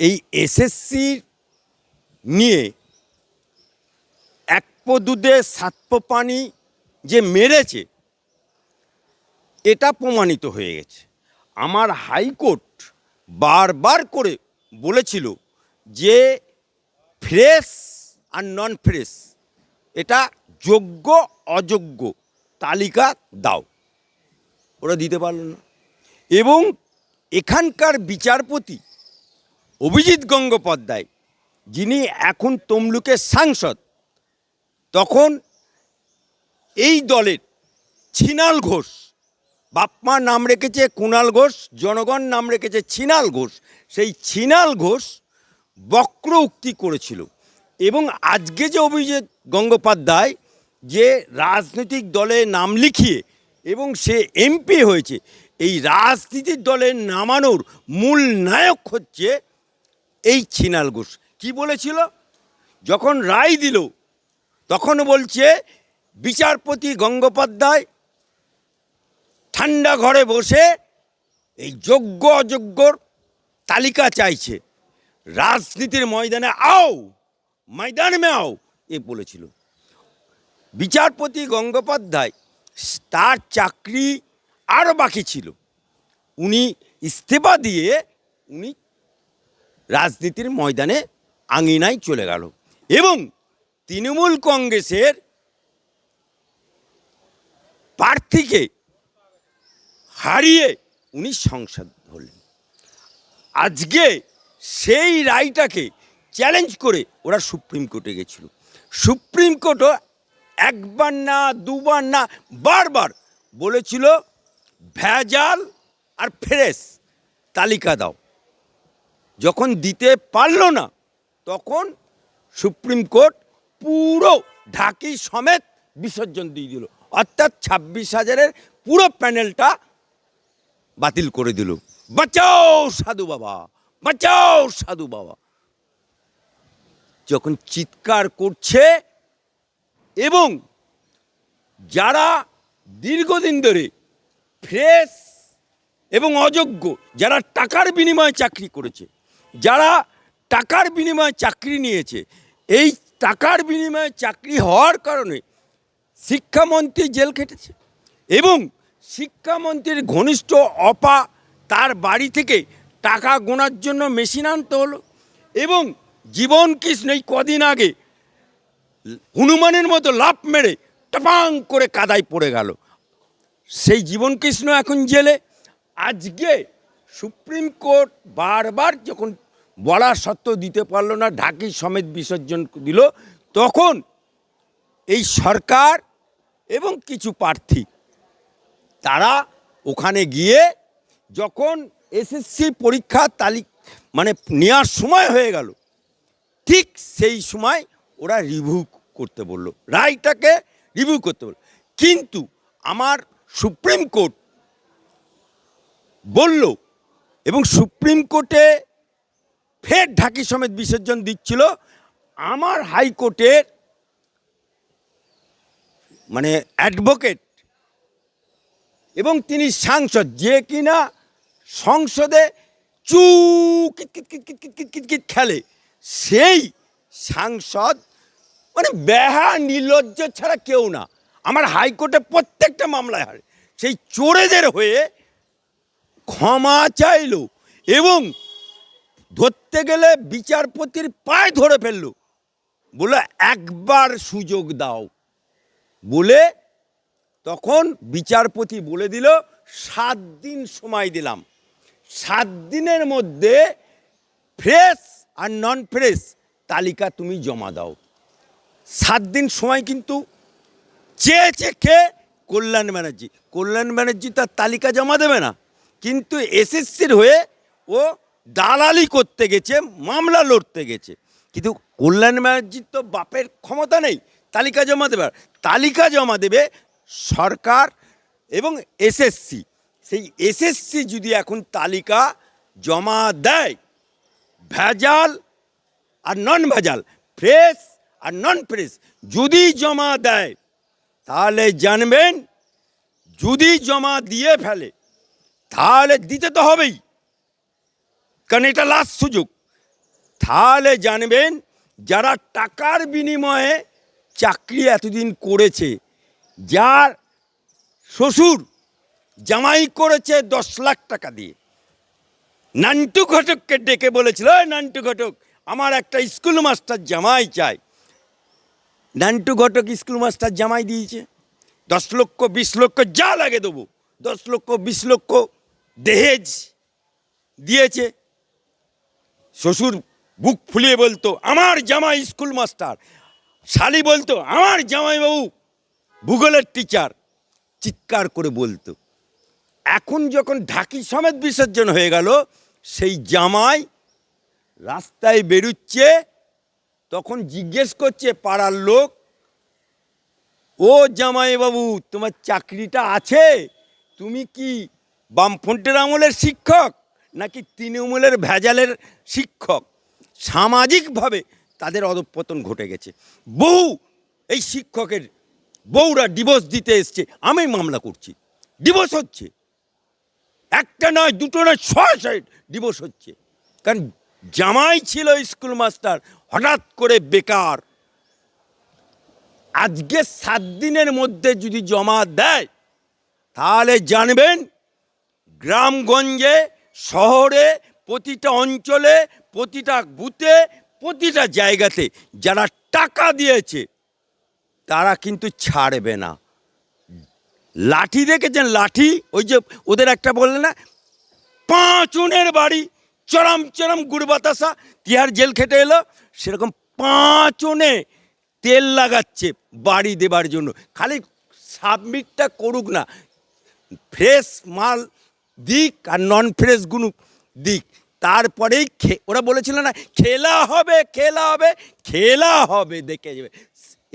এই এসএসসি নিয়ে এক পো দুধে সাত পো পানি যে মেরেছে, এটা প্রমাণিত হয়ে গেছে। আমার হাইকোর্ট বারবার করে বলেছিল যে ফ্রেশ আর নন ফ্রেশ, এটা যোগ্য, অযোগ্য তালিকা দাও। ওরা দিতে পারল না। এবং এখানকার বিচারপতি অভিজিৎ গঙ্গোপাধ্যায়, যিনি এখন তমলুকের সাংসদ, তখন এই দলের ছিনাল ঘোষ বাপমা নাম রেখেছে কুণাল ঘোষ, জনগণ নাম রেখেছে ছিনাল ঘোষ, সেই ছিনাল ঘোষ বক্র উক্তি করেছিল। এবং আজকে যে অভিজিৎ গঙ্গোপাধ্যায় যে রাজনৈতিক দলে নাম লিখিয়ে এবং সে এমপি হয়েছে, এই রাজনীতির দলে নামানোর মূল নায়ক হচ্ছে এই ছিনাল ঘোষ। কি বলেছিল? যখন রায় দিল, তখন বলছে, বিচারপতি গঙ্গোপাধ্যায় ঠান্ডা ঘরে বসে এই যোগ্য অযোগ্যর তালিকা চাইছে। রাজনীতির ময়দানে আও, ময়দান মে আও, এ বলেছিল। বিচারপতি গঙ্গোপাধ্যায়, তার চাকরি আরও বাকি ছিল। উনি ইস্তফা দিয়ে উনি রাজনীতির ময়দানে আঙিনায় চলে গেল। এবং তৃণমূল কংগ্রেসের প্রার্থীকে হারিয়ে উনি সংসদ হলেন। আজকে সেই রায়টাকে চ্যালেঞ্জ করে ওরা সুপ্রিম কোর্টে গেছিল। সুপ্রিম কোর্টও একবার না, দুবার না, বারবার বলেছিল, ভেজাল আর ফ্রেশ তালিকা দাও। যখন দিতে পারল না, তখন সুপ্রিম কোর্ট পুরো ঢাকি সমেত বিসর্জন দিয়ে দিল। অর্থাৎ ছাব্বিশ হাজারের পুরো প্যানেলটা বাতিল করে দিল। বাঁচাও সাধু বাবা, বাঁচাও সাধু বাবা। যখন চিৎকার করছে এবং যারা দীর্ঘদিন ধরে ফ্রেশ এবং অযোগ্য, যারা টাকার বিনিময়ে চাকরি করেছে যারা টাকার বিনিময়ে চাকরি নিয়েছে, এই টাকার বিনিময়ে চাকরি হওয়ার কারণে শিক্ষামন্ত্রী জেল খেটেছে এবং শিক্ষামন্ত্রীর ঘনিষ্ঠ অপা তার বাড়ি থেকে টাকা গোনার জন্য মেশিন আনতে হলো এবং জীবন কৃষ্ণ এই কদিন আগে হনুমানের মতো লাফ মেরে টপাং করে কাদায় পড়ে গেল। সেই জীবন কৃষ্ণ এখন জেলে। আজকে সুপ্রিম কোর্ট বারবার যখন বলা সত্ত্বেও দিতে পারল না, ঢাকি সমেত বিসর্জন দিল। তখন এই সরকার এবং কিছু প্রার্থী, তারা ওখানে গিয়ে যখন এসএসসি পরীক্ষার তালিক মানে নেওয়ার সময় হয়ে গেল, ঠিক সেই সময় ওরা রিভিউ করতে বলল, রায়টাকে রিভিউ করতে বলল। কিন্তু আমার সুপ্রিম কোর্ট বলল এবং সুপ্রিম কোর্টে ফের ঢাকি সমেত বিসর্জন দিচ্ছিল। আমার হাইকোর্টের মানে অ্যাডভোকেট এবং তিনি সাংসদ, যে কিনা সংসদে চু কিট খেলে, সেই সাংসদ মানে বেহা নির্লজ্জ ছাড়া কেউ না। আমার হাইকোর্টে প্রত্যেকটা মামলায় হারে সেই চোরেদের হয়ে ক্ষমা চাইল এবং ধরতে গেলে বিচারপতির পায়ে ধরে ফেলল। বলে, একবার সুযোগ দাও। বলে তখন বিচারপতি বলে দিল, সাত দিন সময় দিলাম। সাত দিনের মধ্যে ফ্রেশ আর নন ফ্রেশ তালিকা তুমি জমা দাও। সাত দিন সময় কিন্তু চেয়েছে কে কল্যাণ ব্যানার্জি কল্যাণ ব্যানার্জি তার তালিকা জমা দেবে না। কিন্তু এসএসসির হয়ে ও দালালি করতে গেছে, মামলা লড়তে গেছে। কিন্তু কল্যাণ ব্যানার্জির তো বাপের ক্ষমতা নেই, তালিকা জমা দেবার। তালিকা জমা দেবে সরকার এবং এসএসসি। সেই এসএসসি যদি এখন তালিকা জমা দেয়, ভেজাল আর নন ভেজাল ফ্রেশ আর নন ফ্রেশ যদি জমা দেয়, তাহলে জানবেন, যদি জমা দিয়ে ফেলে, তাহলে দিতে তো হবেই। কারণ এটা লাস্ট সুযোগ। তাহলে জানবেন, যারা টাকার বিনিময়ে চাকরি এতদিন করেছে, যার শ্বশুর জামাই করেছে দশ লাখ টাকা দিয়ে, নান্টু ঘটককে ডেকে বলেছিল "ওই নান্টু ঘটক, আমার একটা স্কুল মাস্টার জামাই চাই। নান্টু ঘটক স্কুল মাস্টার জামাই দিয়েছে, দশ লক্ষ, বিশ লক্ষ, যা লাগে দেবো, দশ লক্ষ, বিশ লক্ষ দেহেজ দিয়েছে। শ্বশুর বুক ফুলিয়ে বলতো, আমার জামাই স্কুল মাস্টার শালি বলতো, আমার জামাইবাবু ভূগোলের টিচার চিৎকার করে বলতো। এখন যখন ঢাকি সমেত বিসর্জন হয়ে গেল, সেই জামাই রাস্তায় বেরুচ্ছে, তখন জিজ্ঞেস করছে, পাড়ার লোক, ও জামাইবাবু, তোমার চাকরিটা আছে? তুমি কি বামফ্রন্টের আমলের শিক্ষক? নাকি তৃণমূলের ভেজালের শিক্ষক? সামাজিকভাবে তাদের অধঃপতন ঘটে গেছে। বহু এই শিক্ষকের বউরা ডিভোর্স দিতে এসছে। আমি মামলা করছি। ডিভোর্স হচ্ছে। একটা নয়, দুটো নয়, ছয় সাইড ডিভোর্স হচ্ছে। কারণ জামাই ছিল স্কুল মাস্টার হঠাৎ করে বেকার। আজকে সাত দিনের মধ্যে যদি জমা দেয়, তাহলে জানবেন, গ্রামগঞ্জে শহরে, প্রতিটা অঞ্চলে, প্রতিটা বুথে, প্রতিটা জায়গাতে যারা টাকা দিয়েছে, তারা কিন্তু ছাড়বে না। লাঠি দেখেছেন? লাঠি? ওই যে ওদের একটা বললে না? পাঁচনের বাড়ি, চরম চরম গুড় বাতাসা তিহার জেল খেটে এলো, সেরকম পাঁচনে তেল লাগাচ্ছে বাড়ি দেবার জন্য। খালি সাবমিটটা করুক না, ফ্রেশ মাল দিক আর নন ফ্রেশ ফ্রেশগুলো দিক। তারপরেই খে, ওরা বলেছিল না, খেলা হবে খেলা হবে খেলা হবে, দেখে যাবে।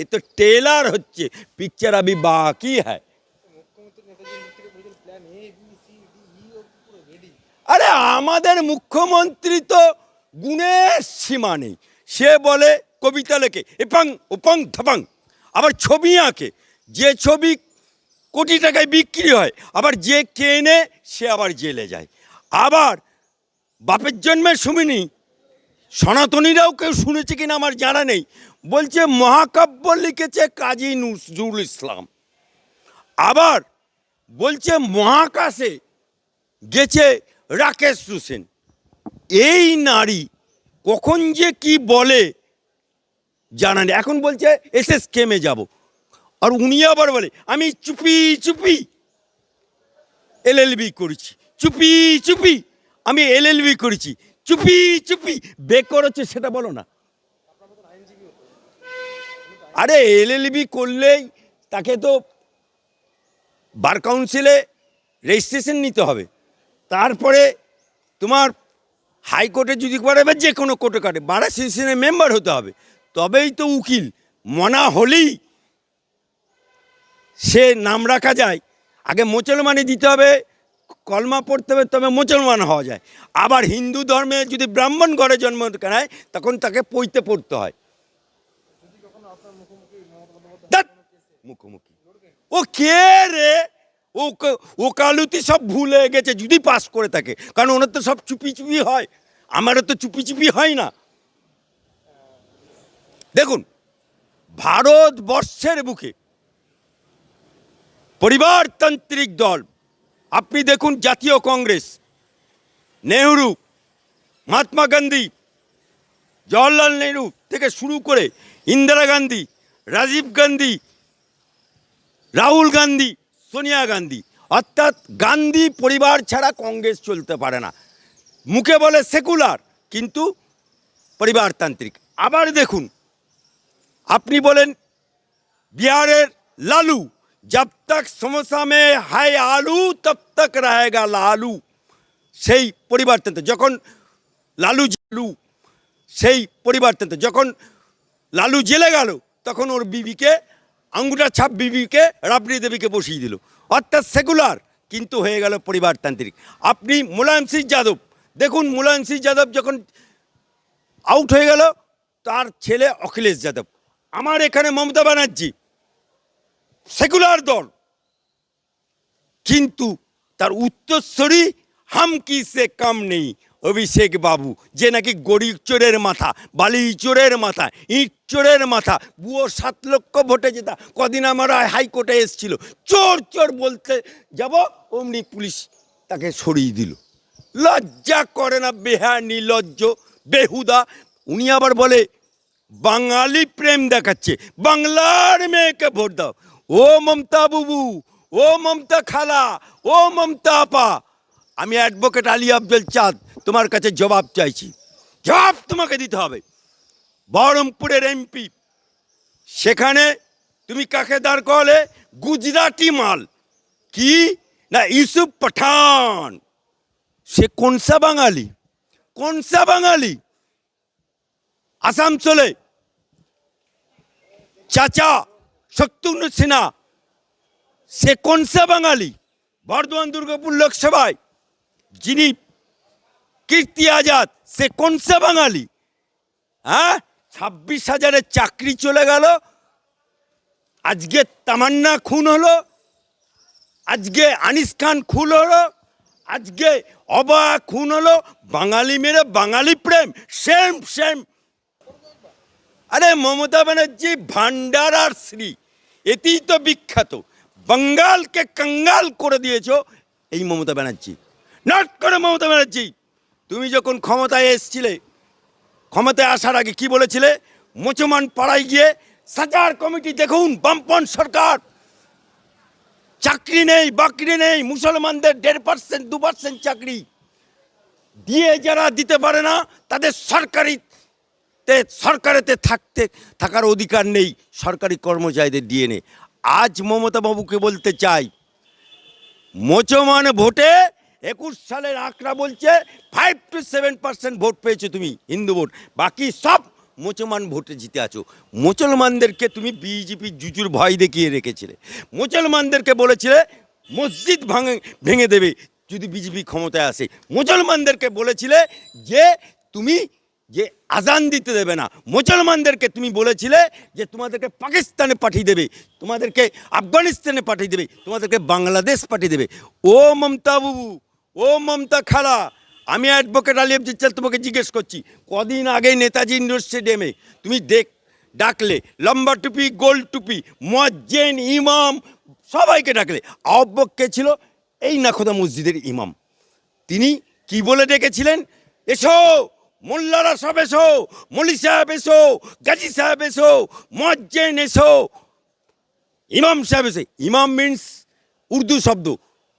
এ তো টেলার হচ্ছে পিকচার আবি বাকি হ্যায়। আরে আমাদের মুখ্যমন্ত্রী তো গুণের সীমা নেই। সে বলে কবিতা লেখে এপাং ওপাং ধপাং। আবার ছবি আঁকে, যে ছবি কোটি টাকায় বিক্রি হয়। আবার যে কেনে সে আবার জেলে যায়। আবার বাপের জন্মে শুনিনি সনাতনীরাও কেউ শুনেছে কিনা আমার জানা নেই। বলছে, মহাকাব্য লিখেছে কাজী নজরুল ইসলাম। আবার বলছে, মহাকাশে গেছে রাকেশ হোসেন এই নারী কখন যে কি বলে, জানা নেই। এখন বলছে, এসএস কেমে যাব। আর উনি আবার বলে, আমি চুপি চুপি এলএলবি করেছি, চুপি চুপি, আমি এলএলবি করেছি, চুপি চুপি। বেকর হচ্ছে সেটা বলো না। আরে এলএলবি করলেই তাকে তো বার কাউন্সিলে রেজিস্ট্রেশন নিতে হবে। তারপরে তোমার হাইকোর্টে যদি করে বা যে কোনো কোর্টে কাটে বার অ্যাসোসিয়েশনের মেম্বার হতে হবে। তবেই তো উকিল, মনা হলেই সে নাম রাখা যায়। আগে মুসলমানি দিতে হবে, কলমা পড়তে হবে, তবে মুসলমান হওয়া যায়। আবার হিন্দু ধর্মে যদি ব্রাহ্মণ ঘরে জন্ম নেয়, তখন তাকে পইতে পড়তে হয়। মুখোমুখি। ও কে রে? ও ওকালতি সব ভুলে গেছে, যদি পাস করে থাকে। কারণ ওনার তো সব চুপি চুপি হয়। আমারও তো চুপি চুপি হয় না। দেখুন, ভারতবর্ষের বুকে পরিবারতান্ত্রিক দল। আপনি দেখুন জাতীয় কংগ্রেস, নেহরু, মহাত্মা গান্ধী, জওয়াহরলাল নেহরু থেকে শুরু করে ইন্দিরা গান্ধী, রাজীব গান্ধী, রাহুল গান্ধী, সোনিয়া গান্ধী। অর্থাৎ গান্ধী পরিবার ছাড়া কংগ্রেস চলতে পারে না। মুখে বলে সেকুলার, কিন্তু পরিবারতান্ত্রিক। আবার দেখুন, আপনি বলেন, বিহারের লালু জব তক সমোসা মে হায় আলু তব তক রহেগা লালু সেই পরিবর্তনতে যখন লালু জালু সেই পরিবর্তনতে যখন লালু জেলে গেল তখন ওর বিবিকে আঙ্গুটা ছাপ বিবিকে রাবড়ি দেবীকে বসিয়ে দিল অর্থাৎ সেগুলার কিন্তু হয়ে গেল পরিবারতান্ত্রিক আপনি মুলায়ম সিং যাদব দেখুন মুলায়ম সিং যাদব যখন আউট হয়ে গেল তার ছেলে অখিলেশ যাদব আমার এখানে মমতা ব্যানার্জি সেকুলার দল। কিন্তু তার উত্তরস্বরী হাম কি সে কাম নেই, অভিষেক বাবু। যে নাকি গরিব চোরের মাথা, বালি চোরের মাথা, ইট চোরের মাথা, বুয়ো সাত লক্ষ ভোটে জেতা, কদিন আমার হাইকোর্টে এসেছিল। চোর চোর বলতে যাব, অমনি পুলিশ তাকে সরিয়ে দিল। লজ্জা করে না বেহা নির্লজ্জ, বেহুদা। উনি আবার বলে, বাঙালি প্রেম দেখাচ্ছে, বাংলার মেয়েকে ভোট দাও। ও মমতা বুবু, ও মমতা খালা, ও মমতা আপা, আমি অ্যাডভোকেট আলী আফজল চাঁদ, তোমার কাছে জবাব চাইছি। জবাব তোমাকে দিতে হবে। বহরমপুরের এমপি সেখানে তুমি কাকে দাঁড় করলে? গুজরাটি মাল। কি? না, ইউসুফ পাঠান। সে কোনসা বাঙালি? কোনসা বাঙালি? আসানসোলে। চাচা শত্রুঘ্ন সিনহা, সে কোনসা বাঙালি? বর্ধমান দুর্গাপুর লোকসভায় যিনি কীর্তি আজাদ, সে কোনসা বাঙালি? হ্যাঁ? ছাব্বিশ হাজারের চাকরি চলে গেল। আজকে তামান্না খুন হলো। আজকে আনিস খান খুন হলো। আজকে অবা খুন হলো। বাঙালি মেরে বাঙালি প্রেম। Same same. আরে মমতা ব্যানার্জি, ভান্ডার আর শ্রী, এতেই তো বিখ্যাত। বাঙ্গালকে কাঙ্গাল করে দিয়েছ এই মমতা ব্যানার্জি। নট করে মমতা ব্যানার্জি, তুমি যখন ক্ষমতায় এসছিলে, ক্ষমতায় আসার আগে কি বলেছিলে? মুসলমান পাড়ায় গিয়ে সাজার কমিটি দেখুন বামপন সরকার। চাকরি নেই, বাকরি নেই, মুসলমানদের দেড় পার্সেন্ট দু পার্সেন্ট চাকরি। দিয়ে যারা দিতে পারে না, তাদের সরকারি তে সরকারেতে থাকতে, থাকার অধিকার নেই সরকারি কর্মচারীদের দিয়ে নে আজ মমতা বাবুকে বলতে চাই, মোচমান ভোটে একুশ সালের আঁকড়া বলছে five two seven percent vote পেয়েছ তুমি, হিন্দু ভোট। বাকি সব মুসলমান ভোটে জিতে আছো। মুসলমানদেরকে তুমি বিজেপি জুজুর ভয় দেখিয়ে রেখেছিলে। মুসলমানদেরকে বলেছিলে, মসজিদ ভাঙে, ভেঙে দেবে যদি বিজেপি ক্ষমতায় আসে। মুসলমানদেরকে বলেছিলে যে, তুমি যে আজান দিতে দেবে না। মুসলমানদেরকে তুমি বলেছিলে যে তোমাদেরকে পাকিস্তানে পাঠিয়ে দেবে, তোমাদেরকে আফগানিস্তানে পাঠিয়ে দেবে, তোমাদেরকে বাংলাদেশ পাঠিয়ে দেবে। ও মমতা বাবু, ও মমতা খালা, আমি অ্যাডভোকেট আলী আব্দুল চাল তোমাকে জিজ্ঞেস করছি, কদিন আগে নেতাজি ইন্ডোর স্টেডিয়ামে তুমি দেখ, ডাকলে, লম্বা টুপি, গোল টুপি, মজ্জেন, ইমাম, সবাইকে ডাকলে। আহ্বক ছিল? এই নাখোদা মসজিদের ইমাম। তিনি কি বলে ডেকেছিলেন? এসো! মোল্লারা সব এসো মলি সাহেব এসো গাজী সাহেব এসো মজ্জেন এসো ইমাম সাহেব এসে ইমাম মিন্স উর্দু শব্দ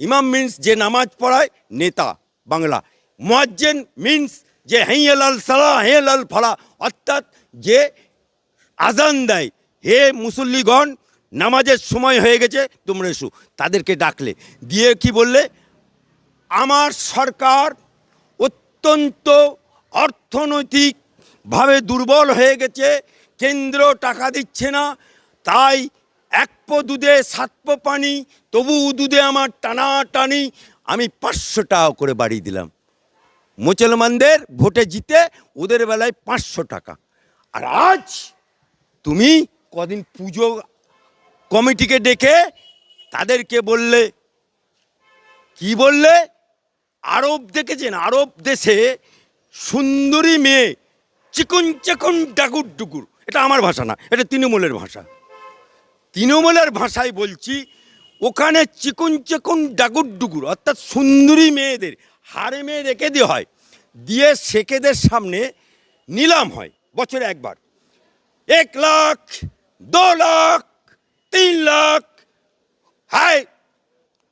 ইমাম মিন্স যে নামাজ পড়ায় নেতা বাংলা মোয়াজ্জেন মিন্স যে হেঁয়াল আল সালা হেঁয়াল আল ফালা অর্থাৎ যে আজান দেয় হে মুসল্লিগণ নামাজের সময় হয়ে গেছে তোমরা এসো তাদেরকে ডাকলে দিয়ে কি বললে আমার সরকার অত্যন্ত অর্থনৈতিকভাবে দুর্বল হয়ে গেছে, কেন্দ্র টাকা দিচ্ছে না, তাই এক পো দুধে, সাত পো পানি, তবু দুধে আমার টানা টানি আমি পাঁচশো টাকা করে বাড়িয়ে দিলাম। মুসলমানদের ভোটে জিতে ওদের বেলায় পাঁচশো টাকা। আর আজ তুমি কদিন পুজো কমিটিকে ডেকে তাদেরকে বললে, কি বললে? আরব দেখেছেন? আরব দেশে সুন্দরী মেয়ে, চিকুন চিকুন ডাকুর ডুকুর এটা আমার ভাষা না, এটা তৃণমূলের ভাষা। তৃণমূলের ভাষায় বলছি, ওখানে চিকুন চিকুন ডাকুর ডুকুর অর্থাৎ সুন্দরী মেয়েদের হারেমে রেখে দেওয়া হয়, দিয়ে সেকেদের সামনে নিলাম হয়, বছরে একবার। এক লাখ, দু লাখ, তিন লাখ হাই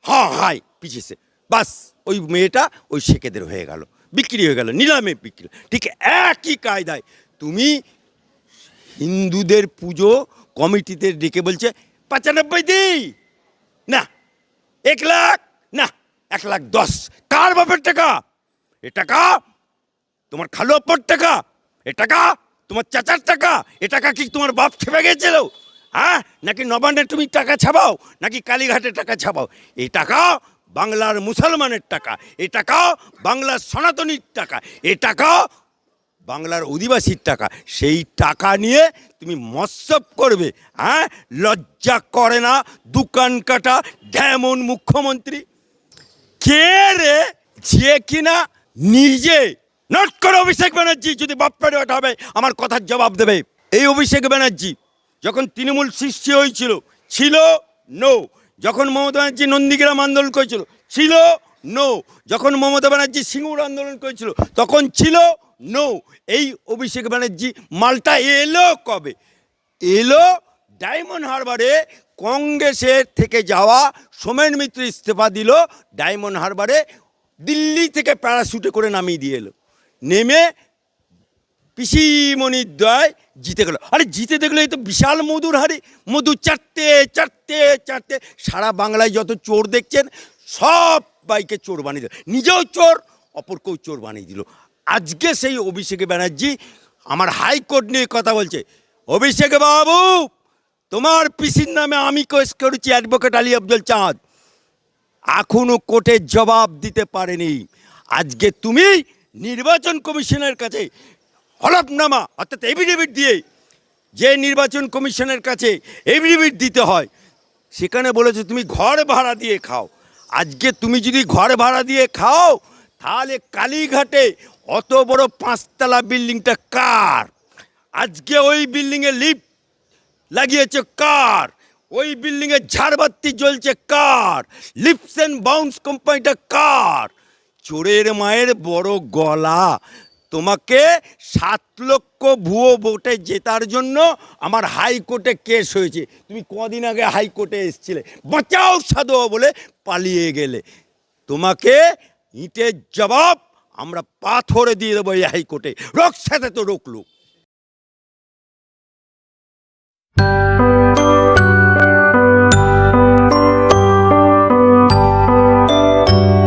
হ্যাঁ হাই পিছিয়েছে বাস, ওই মেয়েটা ওই সেকেদের হয়ে গেল। বিক্রি হয়ে গেল, নিলামে বিক্রি। ঠিক একই কায়দায় তুমি হিন্দুদের পুজো কমিটিতে ডেকে বলছে, পঁচানব্বই দিই! না, এক লাখ, না, এক লাখ দশ। কার বাপের টাকা? এ টাকা তোমার খালো অপ্পর টাকা, এ টাকা তোমার চাচার টাকা, এ টাকা কি তোমার বাপ খেপে গেছিল? হ্যাঁ নাকি নবান্নে তুমি টাকা ছাপাও, নাকি কালীঘাটে টাকা ছাপাও? এই টাকা বাংলার মুসলমানের টাকা, এ টাকা বাংলার সনাতনীর টাকা, এ টাকা বাংলার অধিবাসীর টাকা। সেই টাকা নিয়ে তুমি মৎসব করবে হ্যাঁ? লজ্জা করে না, দোকান কাটা ডেমন মুখ্যমন্ত্রী। কে রে? যে কিনা নিজে। নট করে অভিষেক ব্যানার্জি, যদি বাপ্পারে হবে, আমার কথার জবাব দেবে। এই অভিষেক ব্যানার্জি, যখন তৃণমূল সৃষ্টি হয়েছিল, ছিল নো যখন মমতা ব্যানার্জি নন্দীগ্রাম আন্দোলন করেছিল, ছিল নো যখন মমতা ব্যানার্জি সিঙ্গুর আন্দোলন করেছিল, তখন ছিল নো এই অভিষেক ব্যানার্জি মালটা এলো কবে? এলো ডায়মন্ড হারবারে কংগ্রেসের থেকে যাওয়া সোমেন মিত্র ইস্তফা দিল, ডায়মন্ড হারবারে দিল্লি থেকে প্যারাশুটে করে নামিয়ে দিয়ে এলো। নেমে পিসিমণির দয় জিতে গেল। আরে জিতে দেখল এই তো বিশাল মধুর হারি মধু চারটে চারটে চারটে সারা বাংলায় যত চোর দেখছেন, সব বাইকে চোর বানিয়ে দিল। নিজেও চোর, অপরকেও চোর বানিয়ে দিল। আজকে সেই অভিষেক ব্যানার্জি আমার হাইকোর্ট নিয়ে কথা বলছে। অভিষেক বাবু, তোমার পিসির নামে আমি কেস করেছি, অ্যাডভোকেট আলী আফজল চাঁদ। এখনও কোর্টের জবাব দিতে পারেনি। আজকে তুমি নির্বাচন কমিশনের কাছে হলফনামা, অর্থাৎ এভিডেভিট দিয়ে যে নির্বাচন কমিশনের কাছে এভিডেভিট দিতে হয়, সেখানে বলেছে, তুমি ঘর ভাড়া দিয়ে খাও। আজকে তুমি যদি ঘর ভাড়া দিয়ে খাও, তাহলে কালীঘাটে অত বড় পাঁচতলা বিল্ডিংটা কার? আজকে ওই বিল্ডিংয়ে লিফট লাগিয়েছে কার? ওই বিল্ডিং এ ঝাড়বাতি জ্বলছে কার? লিপস অ্যান্ড বাউন্স কোম্পানিটা কার? চোরের মায়ের বড় গলা। তোমাকে সাত লক্ষ ভুয়ো ভোটে জেতার জন্য আমার হাইকোর্টে কেস হয়েছে। তুমি কদিন আগে হাইকোর্টে এসেছিলে। বাঁচাও সাধু বলে পালিয়ে গেলে। তোমাকে ইটের জবাব আমরা পাথরে দিয়ে দেবো এই হাইকোর্টে। রক্সাতে তো রোকলো